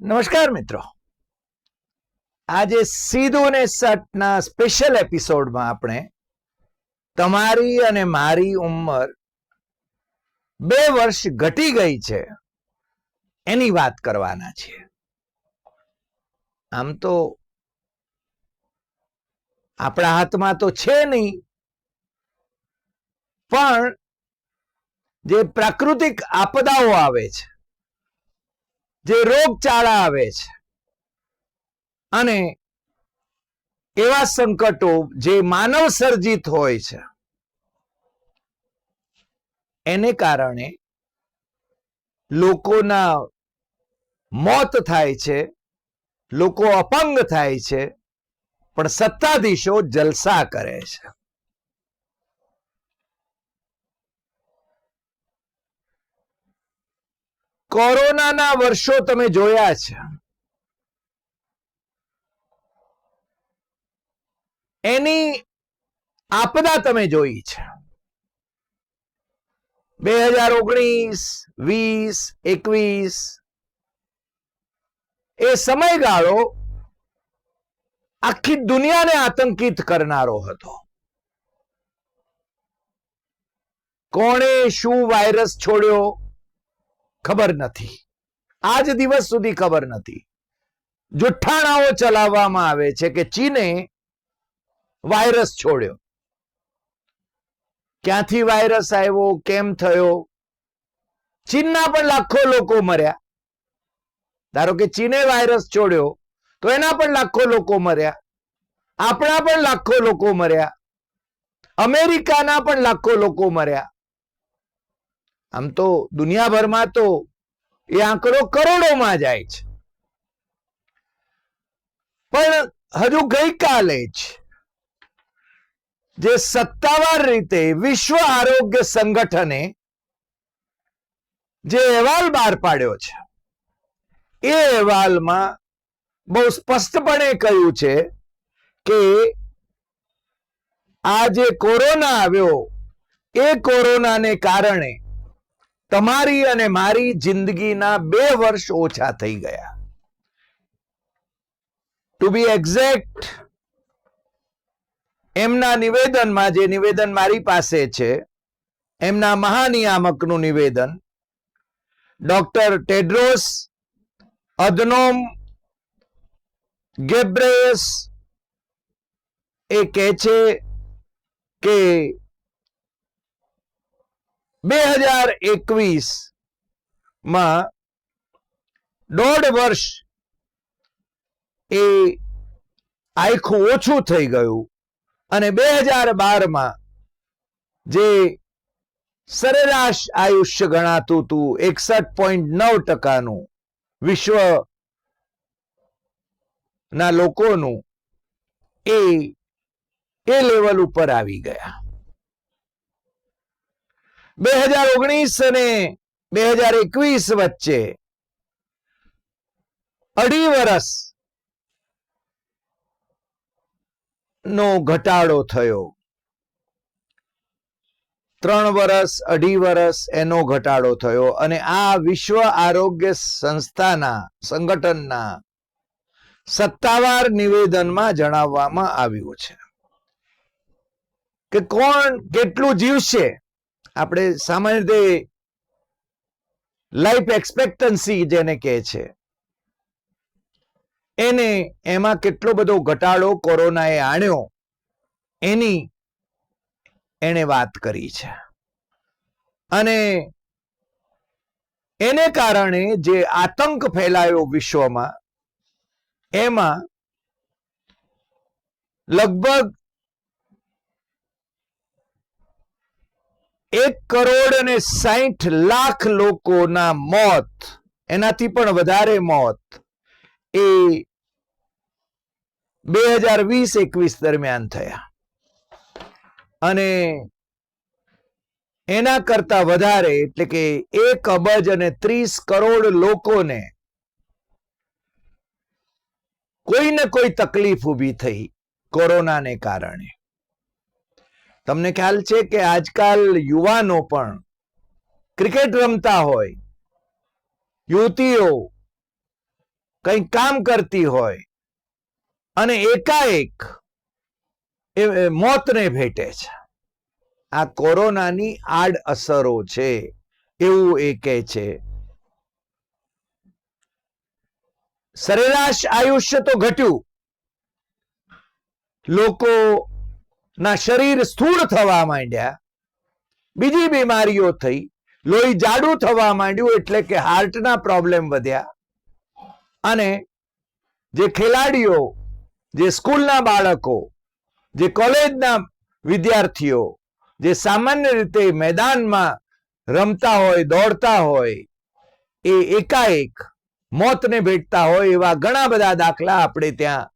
નમસ્કાર મિત્રો. આજે સીધું ને સટના સ્પેશિયલ એપિસોડમાં આપણે તમારી અને મારી ઉંમર બે વર્ષ ઘટી ગઈ છે એની વાત કરવાના છીએ. આમ તો આપણા હાથમાં તો છે નહીં, પણ જે પ્રાકૃતિક આપદાઓ આવે છે જે રોગચાળા આવે છે. અને એવા સંકટો જે માનવ સર્જિત હોય છે, એને કારણે લોકોના મોત થાય છે, લોકો અપંગ થાય છે, પણ સત્તાધીશો જલસા કરે છે. કોરોનાના વર્ષો તમે જોયા છે. એની આપદા તમે જોઈ છે. બે હજાર ઓગણીસ, વીસ, એકવીસ, એ સમયગાળો આખી દુનિયાને આતંકિત કરનારો હતો. કોણે શું વાયરસ છોડ્યો? ખબર નથી. આજ દિવસ સુધી ખબર નથી. જુઠ્ઠાણાઓ ચલાવવામાં આવે છે કે ચીને વાયરસ છોડ્યો. ક્યાંથી વાયરસ આવ્યો, કેમ થયો? ચીનના પણ લાખો લોકો મર્યા. ધારો કે ચીને વાયરસ છોડ્યો, તો એના પણ લાખો લોકો મર્યા. આપણા પણ લાખો લોકો મર્યા. અમેરિકાના પણ લાખો લોકો મર્યા. આમ તો દુનિયાભરમાં તો એ આંકડો કરોડોમાં જાય છે. પણ હજુ ગઈકાલે જ જે સત્તાવાર રીતે વિશ્વ આરોગ્ય સંગઠને જે અહેવાલ બહાર પાડ્યો છે, એ અહેવાલમાં બહુ સ્પષ્ટપણે કહ્યું છે કે આ જે કોરોના આવ્યો, એ કોરોનાને કારણે તમારી અને મારી જિંદગીના બે વર્ષ ઓછા થઈ ગયા. ટુ બી એક્ઝેક્ટ એમના નિવેદનમાં જે નિવેદન મારી પાસે છે, એમના મહાનિયામકનું નિવેદન, ડોક્ટર ટેડ્રોસ અધનોમ ગેબ્રેયસ એ કહે છે કે બે હજાર એકવીસમાં દોઢ વર્ષ એ આખું ઓછું થઈ ગયું અને બે હજાર બારમાં જે સરેરાશ આયુષ્ય ગણાતું હતું, એકસઠ પોઈન્ટ નવ ટકાનું વિશ્વ ના લોકોનું એ એ લેવલ ઉપર આવી ગયા. બે હજાર ઓગણીસ અને બે હજાર એકવીસ વચ્ચે અઢી વર્ષ નો ઘટાડો થયો. ત્રણ વર્ષ, અઢી વર્ષ એનો ઘટાડો થયો અને આ વિશ્વ આરોગ્ય સંસ્થાના સંગઠનના સત્તાવાર નિવેદનમાં જણાવવામાં આવ્યું છે કે કોણ કેટલું જીવશે? આપણે સામાન્ય રીતે લાઈફ એક્સપેક્ટન્સી જેને કહે છે, એને એમાં કેટલો બધો ઘટાડો કોરોનાએ આણ્યો, એની એને વાત કરી છે. અને એને કારણે જે આતંક ફેલાયો વિશ્વમાં, એમાં લગભગ એક કરોડ અને સાઠ લાખ લોકોના મોત, એનાથી પણ વધારે મોત, એ બે હજાર વીસ એકવીસ દરમિયાન થયા. અને એના કરતા વધારે, એટલે કે એક અબજ અને ત્રીસ કરોડ લોકોને કોઈ ને કોઈ તકલીફ ઊભી થઈ કોરોનાને કારણે. તમને ખ્યાલ છે કે આજકાલ યુવાનો પણ ક્રિકેટ રમતા હોય, યુવતીઓ કંઈક કામ કરતી હોય અને એકાએક એ મોતને ભેટે છે. આ કોરોનાની આડ અસરો છે એવું એ કહે છે. સરેરાશ આયુષ્ય તો ઘટ્યું. લોકો ના શરીર સ્થૂળ થવા માંડ્યા. બીજી બીમારીઓ થઈ. લોહી જાડું થવા માંડ્યું એટલે કે હાર્ટના પ્રોબ્લેમ વધ્યા. અને જે ખેલાડીઓ, જે સ્કૂલના બાળકો, જે કોલેજના વિદ્યાર્થીઓ, જે સામાન્ય રીતે મેદાનમાં રમતા હોય, દોડતા હોય, એ એકાએક મોતને ભેટતા હોય એવા ઘણા બધા દાખલા આપણે ત્યાં,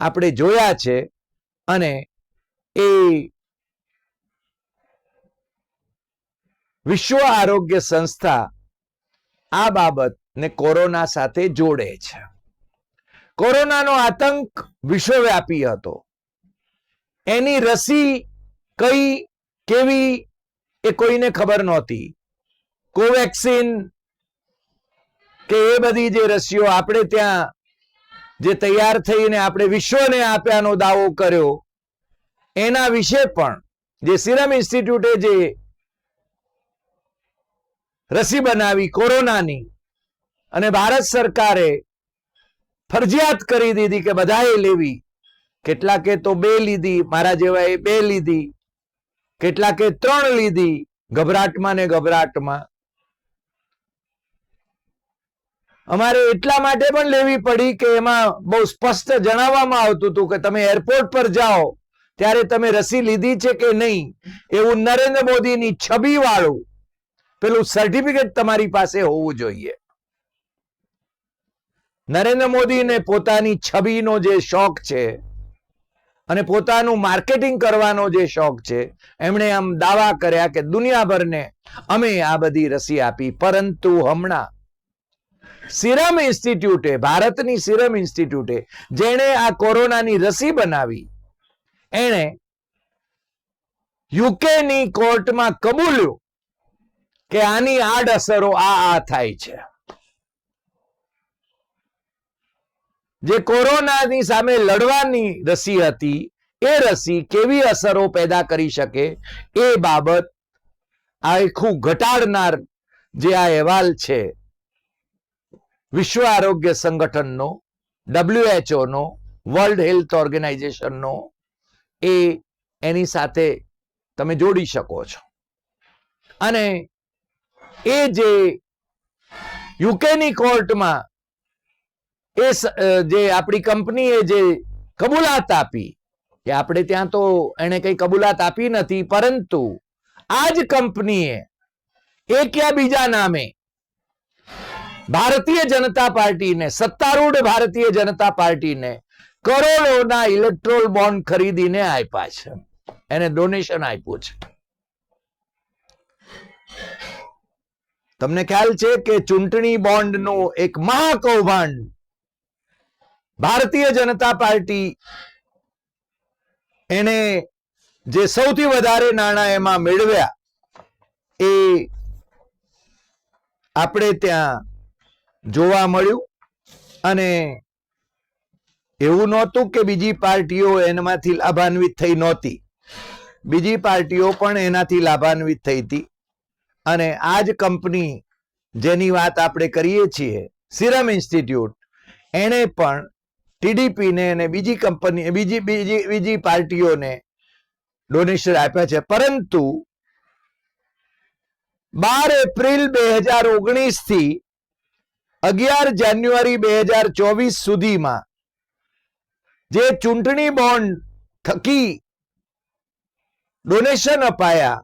આપણે જોયા છે. અને એ વિશ્વ આરોગ્ય સંસ્થા આ બાબતને કોરોના સાથે જોડે છે. કોરોનાનો આતંક વિશ્વવ્યાપી હતો. એની રસી કઈ, કેવી, એ કોઈને ખબર નહોતી. કોવેક્સિન કે એ બધી જે રસીઓ આપણે ત્યાં જે તૈયાર થઈને આપણે વિશ્વને આપ્યાનો દાવો કર્યો એના વિશે પણ જે સિરમ ઇન્સ્ટિટ્યૂટે જે રસી બનાવી કોરોનાની અને ભારત સરકારે ફરજિયાત કરી દીધી કે બધાએ લેવી. કેટલાકે તો બે લીધી, મારા જેવાએ બે લીધી, કેટલાકે ત્રણ લીધી, ગભરાટમાં ને ગભરાટમાં. અમારે એટલા માટે પણ લેવી પડી કે એમાં બહુ સ્પષ્ટ જણાવવામાં આવતું હતું કે તમે એરપોર્ટ પર જાઓ ત્યારે તમે રસી લીધી છે કે નહીં? એવું નરેન્દ્ર મોદીની છબી વાળું પેલું સર્ટિફિકેટ તમારી પાસે હોવું જોઈએ. નરેન્દ્ર મોદીને પોતાની છબીનો જે શોખ છે અને પોતાનું માર્કેટિંગ કરવાનો જે શોખ છે, એમણે આમ દાવા કર્યા કે દુનિયાભરને અમે આ બધી રસી આપી, પરંતુ હમણાં સિરમ ઇન્સ્ટિટ્યૂટે, ભારતની સિરમ ઇન્સ્ટિટ્યૂટે, જેણે આ કોરોનાની રસી બનાવી એણે યુકેની કોર્ટમાં કબૂલ્યું કે આની આડઅસરો આ આ થાય છે. જે કોરોનાની સામે લડવાની રસી હતી, એ રસી કેવી અસરો પેદા કરી શકે એ બાબત આખું ઘટાડનાર જે આ અહેવાલ છે, વિશ્વ આરોગ્ય સંગઠનનો ડબ્લ્યુએચઓ નો વર્લ્ડ હેલ્થ ઓર્ગેનાઇઝેશનનો એ એની સાથે તમે જોડી શકો છો. અને એ જે યુકેની કોર્ટમાં એ જે આપણી કંપનીએ જે કબૂલાત આપી, કે આપણે ત્યાં તો એને કઈ કબૂલાત આપી નથી, પરંતુ આ જ કંપનીએ એક યા બીજા નામે ભારતીય જનતા પાર્ટીને, સત્તારૂઢ ભારતીય જનતા પાર્ટીને કરોડોના ઇલેક્ટ્રોલ બોન્ડ ખરીદીને આપ્યા છે. એને ડોનેશન આપ્યું છે. તમને ખ્યાલ છે કે ચૂંટણી બોન્ડનું એક મહાકૌભાંડ ભારતીય જનતા પાર્ટી એને જે સૌથી વધારે નાણાં એમાં મેળવ્યા એ આપણે ત્યાં જોવા મળ્યું અને એવું નહોતું કે બીજી પાર્ટીઓ એનામાંથી લાભાન્વિત થઈ નહોતી. બીજી પાર્ટીઓ પણ એનાથી લાભાન્વિત થઈ હતી. અને આ જ કંપની જેની વાત આપણે કરીએ છીએ, સિરમ ઇન્સ્ટિટ્યૂટ, એણે પણ ટીડીપીને અને બીજી કંપની, બીજી બીજી બીજી પાર્ટીઓને ડોનેશન આપ્યા છે. પરંતુ બાર એપ્રિલ બે હજાર ઓગણીસથી અગિયાર જાન્યુઆરી બે હજાર ચોવીસ સુધીમાં જે ચૂંટણી બોન્ડ થકી ડોનેશન અપાયા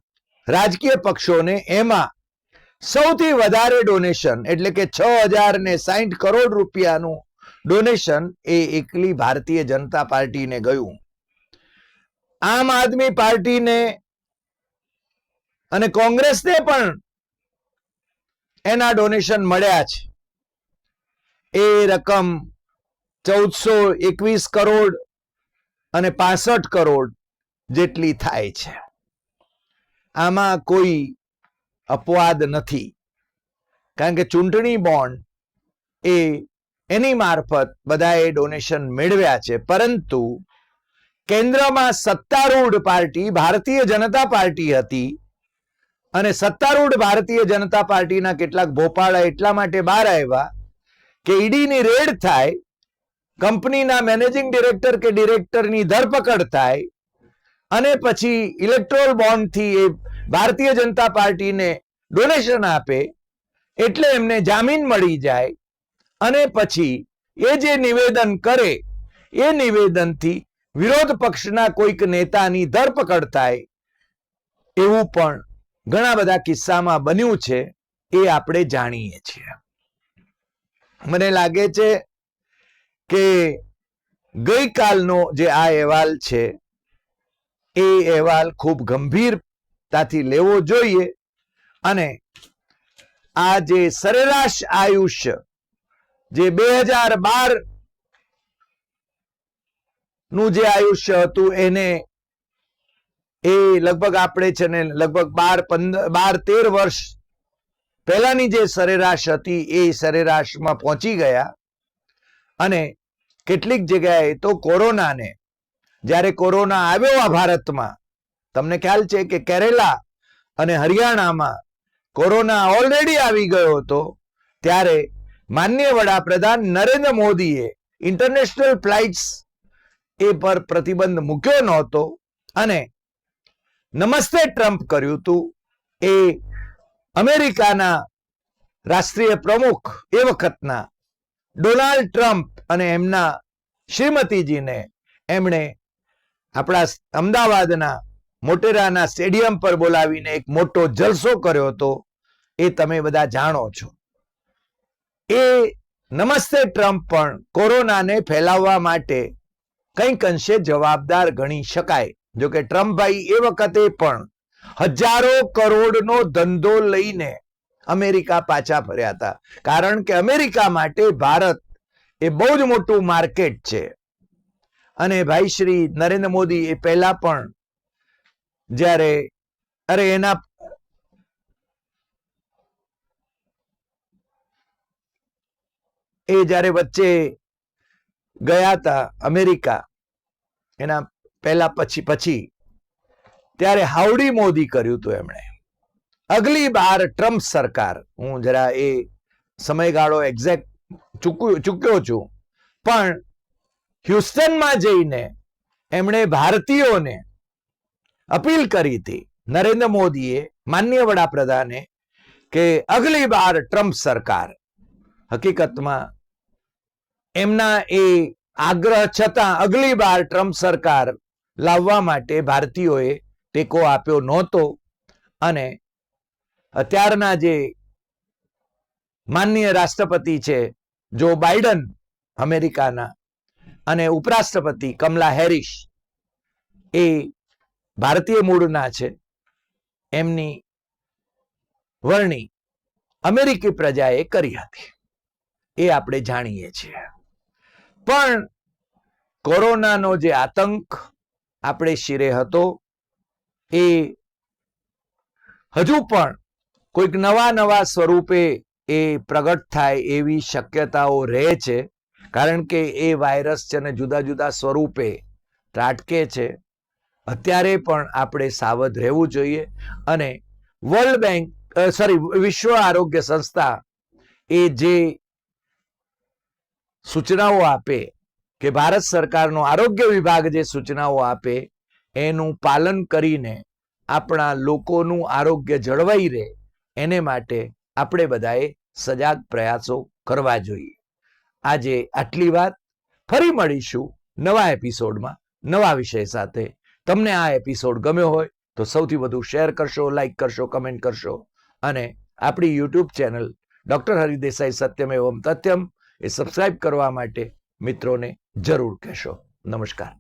રાજકીય પક્ષોને, એમાં સૌથી વધારે ડોનેશન એટલે કે છ હજાર ને સાહીઠ કરોડ રૂપિયાનું ડોનેશન એ એકલી ભારતીય જનતા પાર્ટીને ગયું. આમ આદમી પાર્ટીને અને કોંગ્રેસને પણ એના ડોનેશન મળ્યા છે. એ રકમ ચૌદસો એકવીસ કરોડ અને પાસઠ કરોડ જેટલી થાય છે. આમાં કોઈ અપવાદ નથી. કારણ કે ચૂંટણી બોન્ડ એ એની મારફત બધાએ ડોનેશન મેળવ્યા છે. પરંતુ કેન્દ્રમાં સત્તારૂઢ પાર્ટી, ભારતીય જનતા પાર્ટી હતી અને સત્તારૂઢ ભારતીય જનતા પાર્ટીના કેટલાક ભોપાળા એટલા માટે બહાર આવ્યા કે ઈડીની રેડ થાય કંપનીના મેનેજિંગ ડિરેક્ટર કે ડિરેક્ટરની ધરપકડ થાય અને પછી ઇલેક્ટ્રોલ બોન્ડથી એ ભારતીય જનતા પાર્ટીને ડોનેશન આપે એટલે એમને જામીન મળી જાય અને પછી એ જે નિવેદન કરે, એ નિવેદનથી વિરોધ પક્ષના કોઈક નેતાની ધરપકડ થાય એવું પણ ઘણા બધા કિસ્સામાં બન્યું છે, એ આપણે જાણીએ છીએ. મને લાગે છે કે ગઈકાલનો જે આ અહેવાલ છે, એ અહેવાલ ખૂબ ગંભીરતાથી લેવો જોઈએ અને આ જે સરેરાશ આયુષ્ય જે બે હજાર બારનું જે આયુષ્ય હતું, એને એ લગભગ આપણે છે ને લગભગ બાર પંદર બાર તેર વર્ષ પહેલાની જે સરેરાશ હતી, એ સરેરાશમાં પહોંચી ગયા. અને કેટલીક જગ્યાએ તો કોરોનાને, જ્યારે કોરોના આવ્યો આ ભારતમાં, તમને ખ્યાલ છે કે કેરેલા અને હરિયાણામાં કોરોના ઓલરેડી આવી ગયો હતો, ત્યારે માન્ય વડાપ્રધાન નરેન્દ્ર મોદીએ ઇન્ટરનેશનલ ફ્લાઇટ્સ એ પર પ્રતિબંધ મૂક્યો નહોતો અને નમસ્તે ટ્રમ્પ કર્યું હતું, એ અમેરિકાના રાષ્ટ્રીય પ્રમુખ એ વખતના ડોનાલ્ડ ટ્રમ્પ અને એમના શ્રીમતીજીને એમણે આપણા અમદાવાદના મોટેરાના સ્ટેડિયમ પર બોલાવીને એક મોટો જલસો કર્યો હતો. એ તમે બધા જાણો છો. એ નમસ્તે ટ્રમ્પ પણ કોરોનાને ફેલાવવા માટે કંઈક અંશે જવાબદાર ગણી શકાય. જોકે ટ્રમ્પભાઈ એ વખતે પણ હજારો કરોડનો ધંધો લઈને અમેરિકા પાછા ફર્યા હતા. કારણ કે અમેરિકા માટે ભારત એ બહુ જ મોટું માર્કેટ છે. અને ભાઈ શ્રી નરેન્દ્ર મોદી એ પહેલા પણ જ્યારે, અરે એના એ જ્યારે વચ્ચે ગયા હતા અમેરિકા, એના પહેલા પછી પછી, ત્યારે હાવડી મોદી કર્યું હતું એમણે. અગલી બાર ટ્રમ્પ સરકાર. હું જરા એ સમયગાળો એક્ઝેક્ટ ચૂક્યો છું. પણ હ્યુસ્ટનમાં જઈને એમણે ભારતીયોને અપીલ કરી હતી, નરેન્દ્ર મોદીએ, માન્ય વડાપ્રધાને, કે અગલી બાર ટ્રમ્પ સરકાર. હકીકતમાં એમના એ આગ્રહ છતાં અગલી બાર ટ્રમ્પ સરકાર લાવવા માટે ભારતીયોએ ટેકો આપ્યો નહોતો અને અત્યારના જે માનનીય રાષ્ટ્રપતિ છે, જો બાઇડન અમેરિકાના અને ઉપરાષ્ટ્રપતિ કમલા હેરિસ એ ભારતીય મૂળના છે, એમની વરણી અમેરિકી પ્રજાએ કરી હતી. એ આપણે જાણીએ છીએ. પણ કોરોનાનો જે આતંક આપણે શિરે હતો, એ હજુ પણ કોઈક નવા નવા સ્વરૂપે એ પ્રગટ થાય એવી શક્યતાઓ રહે છે, કારણ કે એ વાયરસ છે ને જુદા જુદા સ્વરૂપે ત્રાટકે છે. અત્યારે પણ આપણે સાવધ રહેવું જોઈએ અને વર્લ્ડ બેંક સોરી વિશ્વ આરોગ્ય સંસ્થા એ જે સૂચનાઓ આપે કે ભારત સરકારનો આરોગ્ય વિભાગ જે સૂચનાઓ આપે, એનું પાલન કરીને આપણા લોકોનું આરોગ્ય જળવાઈ રહે. એને માટે આપણે બધાએ સજાગ પ્રયાસો કરવા જોઈએ. આજે આટલી વાત. ફરી મળીશું નવા એપિસોડમાં, નવા વિષય સાથે. તમને આ એપિસોડ ગમ્યો હોય તો સૌથી વધુ શેર કરશો લાઇક કરશો, કમેન્ટ કરશો. અને આપણી YouTube channel doctor Hari Desai Satyam એવમ તથ્યમ એ સબસ્ક્રાઇબ કરવા માટે મિત્રોને જરૂર કહેશો. નમસ્કાર.